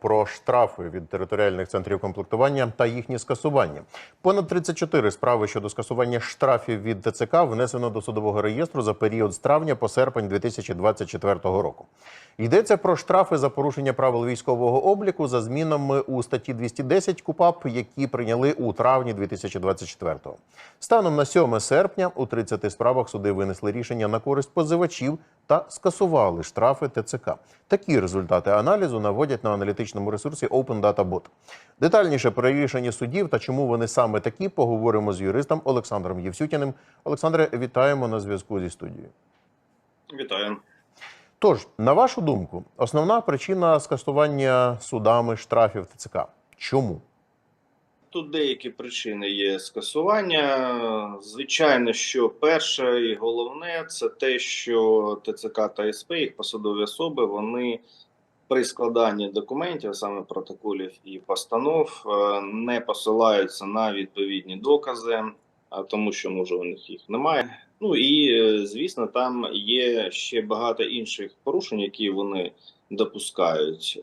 про штрафи від територіальних центрів комплектування та їхні скасування. Понад 34 справи щодо скасування штрафів від ТЦК внесено до судового реєстру за період з травня по серпень 2024 року. Йдеться про штрафи за порушення правил військового обліку за змінами у статті 210 КУПАП, які прийняли у травні 2024-го. Станом на 7 серпня у 30 справах суди винесли рішення на користь позивачів та скасували штрафи ТЦК. Такі результати аналізу наводять на аналітичному ресурсі Open Data Bot. Детальніше про рішення судів та чому вони саме такі, поговоримо з юристом Олександром Євсютіним. Олександре, вітаємо на зв'язку зі студією. Вітаю. Тож, на вашу думку, основна причина скасування судами штрафів ТЦК. Чому? Тут деякі причини є скасування. Звичайно, що перше і головне це те, що ТЦК та СП, їх посадові особи, вони при складанні документів, саме протоколів і постанов, е, не посилаються на відповідні докази, тому що може у них їх немає. Ну і е, звісно, там є ще багато інших порушень, які вони допускають.